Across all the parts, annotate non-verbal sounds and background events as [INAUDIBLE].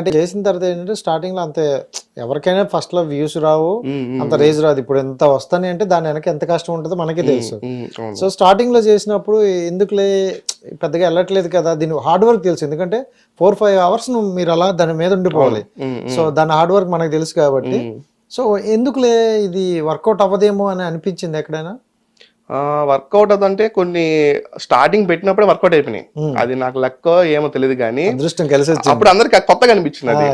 అంటే చేసిన తర్వాత ఏంటంటే స్టార్టింగ్లో అంతే ఎవరికైనా ఫస్ట్లో వ్యూస్ రావు అంత రేజ్ రాదు. ఇప్పుడు ఎంత వస్తాయి అంటే దాని వెనక ఎంత కష్టం ఉంటుందో మనకే తెలుసు. సో స్టార్టింగ్లో చేసినప్పుడు ఎందుకులే పెద్దగా వెళ్ళట్లేదు కదా దీని హార్డ్ వర్క్ తెలుసు. ఎందుకంటే ఫోర్ ఫైవ్ అవర్స్ నువ్వు మీరు అలా దాని మీద ఉండిపోవాలి. సో దాని హార్డ్ వర్క్ మనకు తెలుసు కాబట్టి. సో ఎందుకులే ఇది వర్కౌట్ అవ్వదేమో అని అనిపించింది ఎక్కడైనా? వర్కౌట్ అదంటే కొన్ని స్టార్టింగ్ పెట్టినప్పుడే వర్కౌట్ అయిపోయినాయి. అది నాకు లెక్క ఏమో తెలియదు కానీ అదృష్టం కలిసి వచ్చింది. అప్పుడు అందరికి కొత్తగా అనిపించింది అది.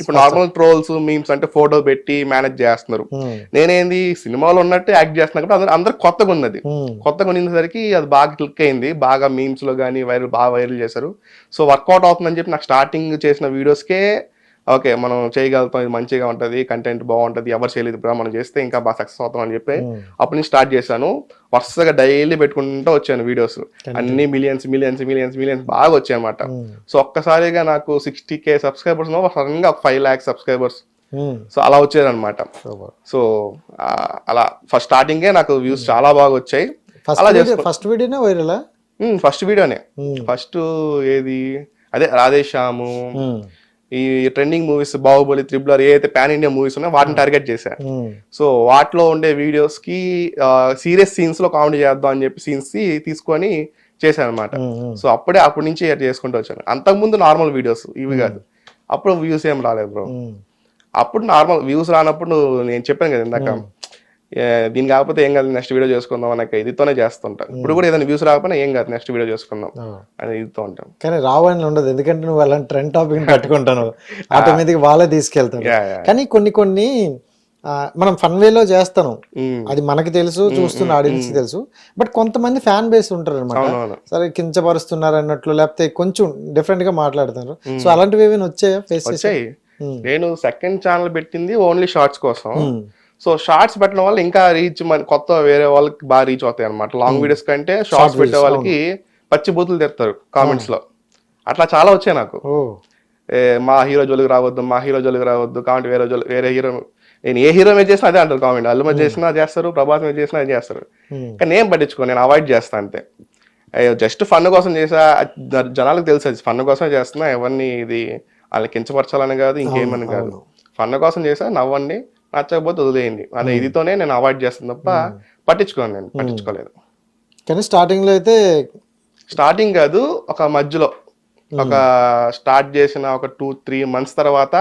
ఇప్పుడు నార్మల్ ట్రోల్స్ మీమ్స్ అంటే ఫోటో పెట్టి మేనేజ్ చేస్తున్నారు. ఉమ్, నేనేంది సినిమాలో ఉన్నట్టు యాక్ట్ చేస్తున్నా కాబట్టి అందరు అందరు కొత్తగా ఉన్నది. ఉమ్, కొత్తగా ఉండేసరికి అది బాగా క్లిక్ అయింది. బాగా మీమ్స్లో కానీ వైరల్ బాగా వైరల్ చేశారు. సో వర్కౌట్ అవుతుందని చెప్పి నాకు స్టార్టింగ్ చేసిన వీడియోస్కే ఓకే మనం చేయగలుగుతాం ఇది మంచిగా ఉంటది కంటెంట్ బాగుంటది ఎవరు చేయలేదు ఇప్పుడు మనం చేస్తే ఇంకా బాగా సక్సెస్ అవుతాం అని చెప్పి ఉమ్. అప్పటి నుంచి స్టార్ట్ చేశాను. వరుసగా డైలీ పెట్టుకుంటూ వచ్చాను వీడియోస్ అన్ని మిలియన్స్ మిలియన్స్ మిలియన్స్ మిలియన్స్ బాగా వచ్చాయి అనమాట ఉమ్, సో ఒక్కసారిగా నాకు సిక్స్టీ కే సబ్స్క్రైబర్స్ సడన్గా ఫైవ్ ల్యాక్స్ సబ్స్క్రైబర్స్ సో అలా వచ్చేదన్నమాట. సో అలా ఫస్ట్ స్టార్టింగే నాకు వ్యూస్ చాలా బాగా వచ్చాయి. అలా ఫస్ట్ వీడియోనే వైరలా ఫస్ట్ వీడియోనే ఫస్ట్ ఏది? అదే రాధేశ్యాము. ఈ trending movies Baahubali triple R ఏ అయితే పాన్ ఇండియా మూవీస్ ఉన్నాయో వాటిని టార్గెట్ చేశా. సో వాటిలో ఉండే వీడియోస్కి సీరియస్ సీన్స్లో కామెడీ చేద్దాం అని చెప్పి సీన్స్ తీసుకొని చేశాను అనమాట సో అప్పుడే అప్పటి నుంచి చేసుకుంటూ వచ్చాను. అంతకుముందు నార్మల్ వీడియోస్ ఇవి కాదు. అప్పుడు వ్యూస్ ఏం రాలేదు బ్రో. అప్పుడు నార్మల్ వ్యూస్ రానప్పుడు నేను చెప్పాను కదా ఇందాక. దీని కాకపోతే ఏం కాదు నెక్స్ట్ వీడియో చేసుకుందాం అనక ఇదితోనే చేస్తుంటా ఇప్పుడు కూడా ఏదైనా వ్యూస్ రాకపోయినా ఏం కాదు నెక్స్ట్ వీడియో చేసుకుందాం అని ఇదితో ఉంటాం. కానీ రావని ఉండదు ఎందుకంటే నువ్వు అలాంటి ట్రెండ్ టాపిక్ పట్టుకుంటాను. [LAUGHS] ఆటోమేటిక్ వాళ్ళే తీసుకెళ్తాను కానీ కొన్ని కొన్ని మనం ఫన్ వేలో చేస్తాను. అది మనకి తెలుసు చూస్తున్న ఆడియన్స్ తెలుసు. బట్ కొంతమంది ఫ్యాన్ బేస్ ఉంటారు అనమాట సరే కించపరుస్తున్నారు అన్నట్లు లేకపోతే కొంచెం డిఫరెంట్గా మాట్లాడుతున్నారు. సో అలాంటివి ఏమైనా వచ్చాయా ఫేస్. నేను సెకండ్ ఛానల్ పెట్టింది ఓన్లీ షార్ట్స్ కోసం. సో షార్ట్స్ పెట్టడం వల్ల ఇంకా రీచ్ మన కొత్త వేరే వాళ్ళకి బాగా రీచ్ అవుతాయి అనమాట లాంగ్ వీడియోస్ కంటే షార్ట్స్ పెట్టే వాళ్ళకి పచ్చి బూతులు తెస్తారు కామెంట్స్లో. అట్లా చాలా వచ్చాయి నాకు. మా హీరో జోలికి రావద్దు మా హీరో జోలికి రావద్దు కామెంట్ వేరే జోలి వేరే హీరో నేను ఏ హీరో మీద చేసినా అదే అంటారు కామెంట్ అల్లు మీద చేసినా చేస్తారు ప్రభాస్ మీద చేసినా అది చేస్తారు. ఉమ్. కానీ నేను పట్టించుకో నేను అవాయిడ్ చేస్తా అంతే. జస్ట్ ఫన్ కోసం చేసా జనాలకు తెలుసు అది. ఫన్ కోసమే చేస్తున్నా ఎవరిని ఇది వాళ్ళని కించపరచాలని కాదు ఇంకేమని కాదు. ఫన్ కోసం చేసా నవ్వండి నచ్చకపోతే వదిలేయండి. అదే ఇదితోనే నేను అవాయిడ్ చేస్తాను తప్ప పట్టించుకోను నేను పట్టించుకోలేదు. కానీ స్టార్టింగ్లో అయితే స్టార్టింగ్ కాదు ఒక మధ్యలో. ఒక స్టార్ట్ చేసిన ఒక టూ త్రీ మంత్స్ తర్వాత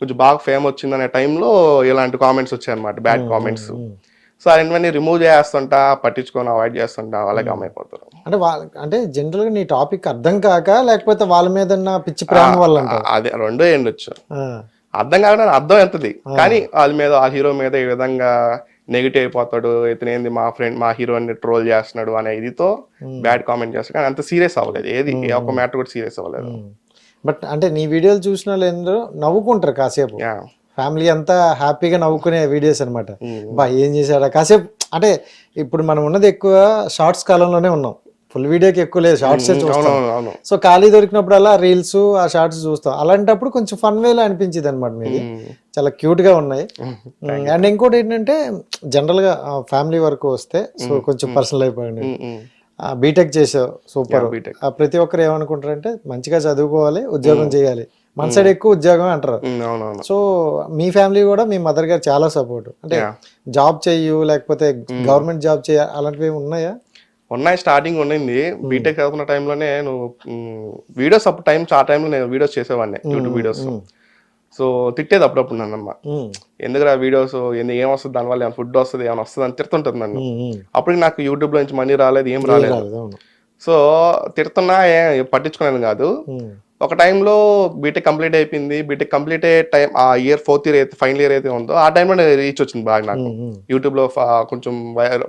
కొంచెం బాగా ఫేమ్ వచ్చిందనే టైంలో ఇలాంటి కామెంట్స్ వచ్చాయి అనమాట బ్యాడ్ కామెంట్స్ సో అవన్నీ రిమూవ్ చేస్తుంటా పట్టించుకొని అవాయిడ్ చేస్తుంటా వాళ్ళకి అమ్మైపోతారు అంటే వాళ్ళ అంటే జనరల్గా నీ టాపిక్ అర్థం కాక లేకపోతే వాళ్ళ మీద పిచ్చి ప్రేమ వల్ల అదే రెండో ఎండొచ్చు. అర్థం కాకుండా అర్థం ఎంతది? కానీ వాళ్ళ మీద ఆ హీరో మీద ఈ విధంగా నెగిటివ్ అయిపోతాడు ఇతను ఏంది మా ఫ్రెండ్ మా హీరోని ట్రోల్ చేస్తున్నాడు అనే ఇదితో బ్యాడ్ కామెంట్ చేస్తాడు కానీ అంత సీరియస్ అవ్వలేదు. ఏది? ఏ ఒక్క మ్యాటర్ కూడా సీరియస్ అవ్వలేదు. బట్ అంటే నీ వీడియోలు చూసిన వాళ్ళు నవ్వుకుంటారు కాసేపు. ఫ్యామిలీ అంతా హ్యాపీగా నవ్వుకునే వీడియోస్ అనమాట బా ఏం చేశాడా? కాసేపు అంటే ఇప్పుడు మనం ఉన్నది ఎక్కువ షార్ట్స్ కాలంలోనే ఉన్నాం. ఫుల్ వీడియోకి ఎక్కువ లేదు షార్ట్స్ చూస్తాం. సో ఖాళీ దొరికినప్పుడల్లా రీల్స్ ఆ షార్ట్స్ చూస్తాం. అలాంటప్పుడు కొంచెం ఫన్ వేలో అనిపించింది అనమాట మీది. చాలా క్యూట్గా ఉన్నాయి. [LAUGHS] అండ్ ఇంకోటి ఏంటంటే జనరల్గా ఫ్యామిలీ వరకు వస్తే సో కొంచెం పర్సనల్ అయిపోయింది. బీటెక్ చేసావు సూపర్. ప్రతి ఒక్కరు ఏమనుకుంటారంటే మంచిగా చదువుకోవాలి ఉద్యోగం చేయాలి. మన సైడ్ ఎక్కువ ఉద్యోగం అంటారు. సో మీ ఫ్యామిలీ కూడా మీ మదర్ గారు చాలా సపోర్ట్ అంటే. జాబ్ చెయ్యు లేకపోతే గవర్నమెంట్ జాబ్ చేయ అలాంటివి ఉన్నాయా? ఉన్నాయి స్టార్టింగ్ ఉండింది బీటెక్ చదువుకున్న టైంలోనే నువ్వు వీడియోస్ అప్పుడు టైం ఆ టైంలో నేను వీడియోస్ చేసేవాడిని యూట్యూబ్ వీడియోస్ సో తిట్టేది అప్పుడప్పుడు నన్నమ్మ ఎందుకురా వీడియోస్ ఎందుకు ఏం వస్తుంది? దానివల్ల ఏమైనా ఫుడ్ వస్తుంది ఏమైనా వస్తుంది అని తిడుతుంటుంది నన్ను. అప్పటికి నాకు యూట్యూబ్లో నుంచి మనీ రాలేదు ఏం రాలేదు. సో తిడుతున్నా ఏ పట్టించుకునేది కాదు. ఒక టైంలో బీటెక్ కంప్లీట్ అయిపోయింది. బీటెక్ కంప్లీట్ అయ్యే టైం ఆ ఇయర్ ఫోర్త్ ఇయర్ అయితే ఫైనల్ ఇయర్ అయితే ఉందో ఆ టైంలో రీచ్ వచ్చింది బాగా నాకు. ఉమ్, ఉమ్. యూట్యూబ్లో ఫ- కొంచెం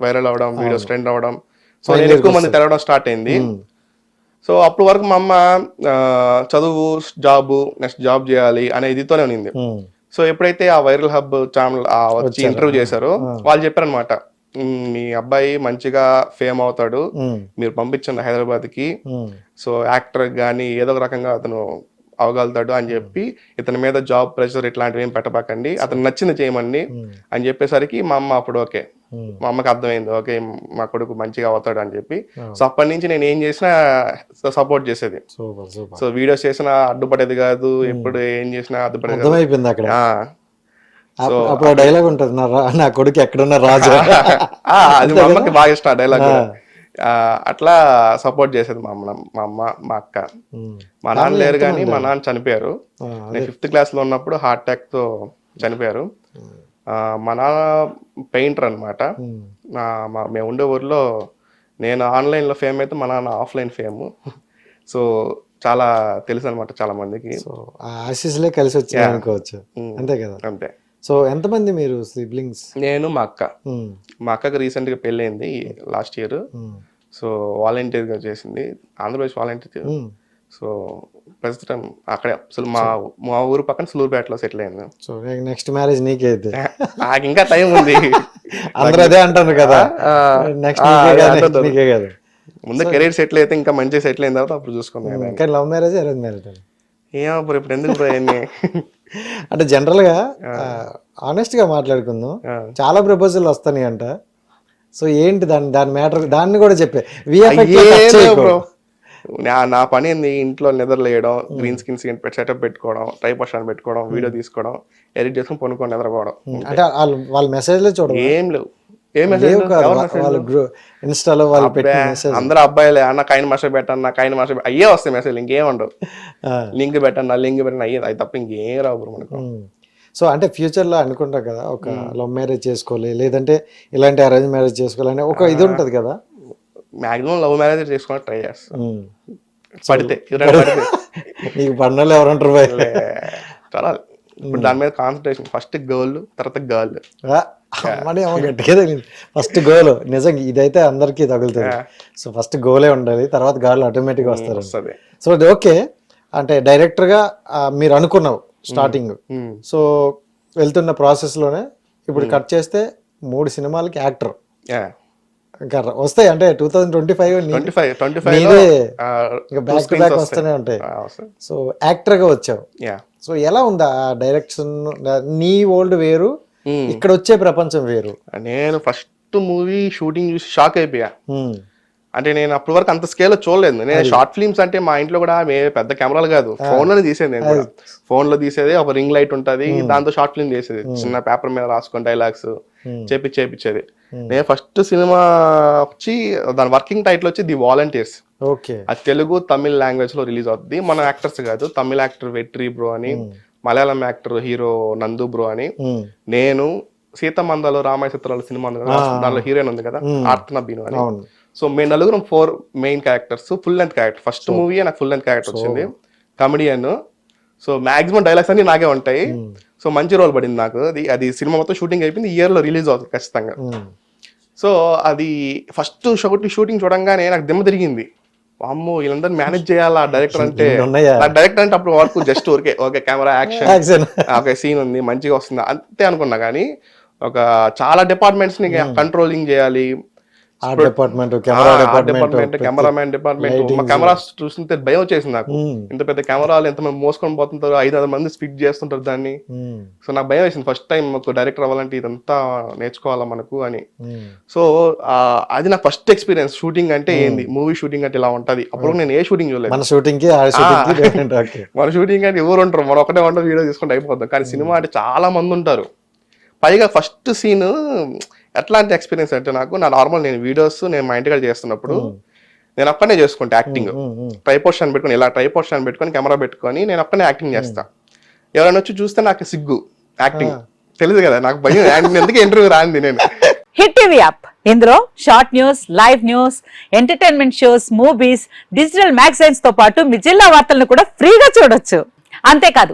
వైరల్ అవ్వడం వీడియోస్ ట్రెండ్ అవ్వడం. సో నేను ఎక్కువ మంది తెరవడం స్టార్ట్ అయింది. సో అప్పుడు వరకు మా అమ్మ చదువు జాబ్ నెక్స్ట్ జాబ్ చేయాలి అనే ఇదితోనే ఉన్నింది. ఉమ్, సో ఎప్పుడైతే ఆ వైరల్ హబ్ ఛానల్ వచ్చి ఇంటర్వ్యూ చేశారో వాళ్ళు చెప్పారనమాట మీ అబ్బాయి మంచిగా ఫేమ్ అవుతాడు. మీరు పంపించండి హైదరాబాద్కి సో యాక్టర్ కానీ ఏదో ఒక రకంగా అతను అవగలుగుతాడు అని చెప్పి ఇతని మీద జాబ్ ప్రెషర్ ఇట్లాంటివి ఏం పెట్టబాకండి. అతను నచ్చింది చేయమండి అని చెప్పేసరికి మా అమ్మ అప్పుడు ఓకే. మా అమ్మకి అర్థమైంది. ఓకే మా కొడుకు మంచిగా అవుతాడు అని చెప్పి. సో అప్పటి నుంచి నేను ఏం చేసినా సపోర్ట్ చేసేది. సో వీడియోస్ చేసినా అడ్డుపడేది కాదు. ఎప్పుడు ఏం చేసినా అడ్డుపడేది అక్కడ. అప్పుడు డైలాగ్ ఉంటుంది. నా కొడుకు ఎక్కడున్న రాజు. [LAUGHS] అది మా అమ్మకి బాగా ఇష్టం డైలాగ్ అట్లా సపోర్ట్ చేసేది మా అమ్మ మా అమ్మ మా అక్క. మా నాన్న లేరు కానీ మా నాన్న చనిపోయారు. నేను ఫిఫ్త్ క్లాస్లో ఉన్నప్పుడు హార్ట్ అటాక్తో చనిపోయారు. మా నాన్న పెయింటర్ అనమాట మేము ఉండే ఊర్లో నేను ఆన్లైన్లో ఫేమ్ అయితే మా నాన్న ఆఫ్లైన్ ఫేమ్ సో చాలా తెలుసు అనమాట చాలా మందికి. సో కలిసి వచ్చినాయి అనుకోవచ్చు. అంతే కదా. అంతే. సో ఎంతమంది మీరు సిబ్లింగ్స్? నేను మా అక్క. మా అక్కకి రీసెంట్గా పెళ్ళైంది లాస్ట్ ఇయర్ సో వాలంటీర్గా చేసింది. ఆంధ్రప్రదేశ్ వాలంటీర్ సో ప్రస్తుతం అక్కడే. అసలు మా మా ఊరు పక్కన సులూరుపేటలో సెటిల్ అయింది. సో నెక్స్ట్ మ్యారేజ్ నీకే [LAUGHS] నాకు ఇంకా టైం ఉంది. [LAUGHS] అందరూ అదే అంటారు కదా. నెక్స్ట్ నీకే కదా ముందు కెరీర్ సెటిల్ అయితే ఇంకా మంచిగా సెటిల్ అయిన తర్వాత అప్పుడు చూసుకుందాం కానీ లవ్ మ్యారేజ్ అరేంజ్ మ్యారేజ్ ఏమో ఇప్పుడు ఇప్పుడు ఎందుకు ఇవన్నీ? [LAUGHS] అంటే జనరల్గా ఆనెస్ట్గా మాట్లాడుకుందాం. చాలా ప్రపోజల్ వస్తాయి అంట సో ఏంటి దాని దాని మ్యాటర్ దాన్ని కూడా చెప్పే. నా నా పని ఏంది? ఇంట్లో నిద్రలేయడం గ్రీన్ స్కిన్ సెటప్ పెట్టుకోవడం ట్రైపాస్ ఆన్ పెట్టుకోవడం వీడియో తీసుకోవడం ఎడిట్ చేసుకుని పనుకొని నిద్రపోవడం. అంటే వాళ్ళు వాళ్ళ మెసేజ్లే చూడవు? ఏం లేవు. మెసేజ్ వాళ్ళు ఇన్స్టాలో వాళ్ళు పెట్టిన మెసేజ్ అందరూ అబ్బాయిలే అన్న కైన్ మాస్టర్ పెట్టన్న కైన్ మాస్టర్ అయ్యే వస్తాయి మెసేజ్ ఇంకేం ఉండవు. లింక్ పెట్టన్న లింక్ పెట్టన్న అయ్యేది అది తప్ప ఇంకేం రావు మనకు. సో అంటే ఫ్యూచర్లో అనుకుంటా కదా ఒక లవ్ మ్యారేజ్ చేసుకోవాలి లేదంటే ఇలాంటి అరేంజ్ మ్యారేజ్ చేసుకోవాలి అనే ఒక ఇది ఉంటది కదా. మాక్సిమం లవ్ మ్యారేజ్ చేసుకుని ట్రై చేస్తాం. పడితే [LAUGHS] నీకు పడినోళ్ళు ఎవరంటారు బాయ్ లే, చూడాలి ఇప్పుడు దాని మీద కాన్సన్ట్రేషన్ ఫస్ట్ గర్ల్ తర్వాత గర్ల్ అమ్మని అమ్మ గట్టిగా తగిలింది ఫస్ట్ గోల్ నిజంగా ఇదైతే అందరికీ తగులుతుంది. సో ఫస్ట్ గోలే ఉండాలి తర్వాత గాళ్ళు ఆటోమేటిక్గా వస్తారు. వస్తుంది. సో అది ఓకే అంటే డైరెక్టర్గా ఆ, మీరు అనుకున్నావు స్టార్టింగ్ సో వెళ్తున్న ప్రాసెస్లోనే ఇప్పుడు కట్ చేస్తే మూడు సినిమాలకి యాక్టర్ ఇంకా వస్తాయి. అంటే two thousand twenty five twenty five twenty back to back వస్తూనే ఉంటాయి. సో యాక్టర్గా వచ్చావు. సో ఎలా ఉందా ఆ డైరెక్షన్ నీ ఓల్డ్ వేరు ఇక్కడ వచ్చే ప్రపంచం వేరు. నేను ఫస్ట్ మూవీ షూటింగ్ చూసి షాక్ అయిపోయా. ఉమ్, అంటే నేను అప్పటి వరకు అంత స్కేల్ చూడలేదు. నేను షార్ట్ ఫిల్మ్స్ అంటే మా ఇంట్లో కూడా మే పెద్ద కెమెరాలు కాదు. ఫోన్లోనే తీసేది నేను కూడా. ఫోన్లో తీసేది ఒక రింగ్ లైట్ ఉంటది దాంతో షార్ట్ ఫిల్మ్ చేసేది. చిన్న పేపర్ మీద రాసుకొని డైలాగ్స్ చేపి చేపించేది నేను ఫస్ట్ సినిమా వచ్చి దాని వర్కింగ్ టైటిల్ వచ్చి ది వాలంటీర్స్ ఓకే అది తెలుగు తమిళ్ లాంగ్వేజ్లో రిలీజ్ అవుతుంది మన యాక్టర్స్ కాదు తమిళ యాక్టర్ వెట్రి బ్రో అని Malayalam actor hero Nandu bro అని. నేను సీతమందలో రామాయ చిత్రాల సినిమా ఉంది కదా దానిలో హీరోయిన్ ఉంది కదా ఆర్తన బీను అని. సో మేము నలుగురం four main characters full length character. First movie నాకు ఫుల్ లెంత్ క్యారెక్టర్ వచ్చింది. కమెడియన్ సో మాక్సిమం డైలాగ్స్ అన్ని నాకే ఉంటాయి. సో మంచి రోల్ పడింది నాకు. అది అది సినిమా మొత్తం షూటింగ్ అయిపోయింది ఇయర్లో రిలీజ్ అవుతుంది ఖచ్చితంగా. సో అది ఫస్ట్ షూటింగ్ షూటింగ్ చూడంగానే నాకు దిమ్మ తిరిగింది. అమ్మో వీళ్ళందరూ మేనేజ్ చేయాలా? డైరెక్టర్ అంటే [LAUGHS] డైరెక్టర్ అంటే అప్పుడు వరకు జస్ట్ ఊరికే. ఓకే కెమెరా యాక్షన్ యాక్షన్ ఒక సీన్ ఉంది మంచిగా వస్తుంది. అంతే అనుకున్నా కానీ ఒక చాలా డిపార్ట్మెంట్స్ని కంట్రోలింగ్ చేయాలి. Art department camera department cameraman department మా కెమెరా చూస్తుంటే భయం వచ్చేసింది నాకు. ఉమ్, ఇంత పెద్ద కెమెరాలు ఎంత మంది మోసుకొని పోతుంటారు ఐదు ఆరు మంది స్పీడ్ చేస్తుంటారు దాన్ని. ఉమ్, సో నాకు భయం వేసింది. ఫస్ట్ టైం ఒక డైరెక్టర్ అవ్వాలంటే ఇదంతా నేర్చుకోవాలా మనకు అని. ఉమ్, సో అది నా ఫస్ట్ ఎక్స్పీరియన్స్ షూటింగ్ అంటే ఏంది? మూవీ షూటింగ్ అంటే ఇలా ఉంటది. అప్పుడు నేను ఏ షూటింగ్ చూడలేదు. మన షూటింగ్ [LAUGHS] మన అంటే ఎవరు ఉంటారు? మన ఒకటే వంట వీడియో తీసుకుంటే అయిపోతాం కానీ సినిమా అంటే చాలా మంది ఉంటారు. పైగా ఫస్ట్ సీన్ ఎట్లాంటి ఎక్స్పీరియన్స్ అంటే నాకు నా నార్మల్ నేను వీడియోస్ నేను మా ఇంటికాడ చేస్తున్నప్పుడు నేను ఒక్కనే చేసుకుంటా యాక్టింగ్ ట్రైపోర్షన్ పెట్టుకొని ఇలా ట్రైపోర్షన్ పెట్టుకొని కెమెరా పెట్టుకొని నేను ఒక్కనే యాక్టింగ్ చేస్తా. ఎవరైనా వచ్చి చూస్తే నాకు సిగ్గు యాక్టింగ్ తెలుసు కదా నాకు భయం. [LAUGHS] ఎందుకు ఇంటర్వ్యూ రాంది నేను? హిట్ టీవీ యాప్ ఇందులో short news live news entertainment shows movies digital మ్యాగజైన్స్తో పాటు మీ జిల్లా వార్తలను కూడా ఫ్రీగా చూడొచ్చు. అంతేకాదు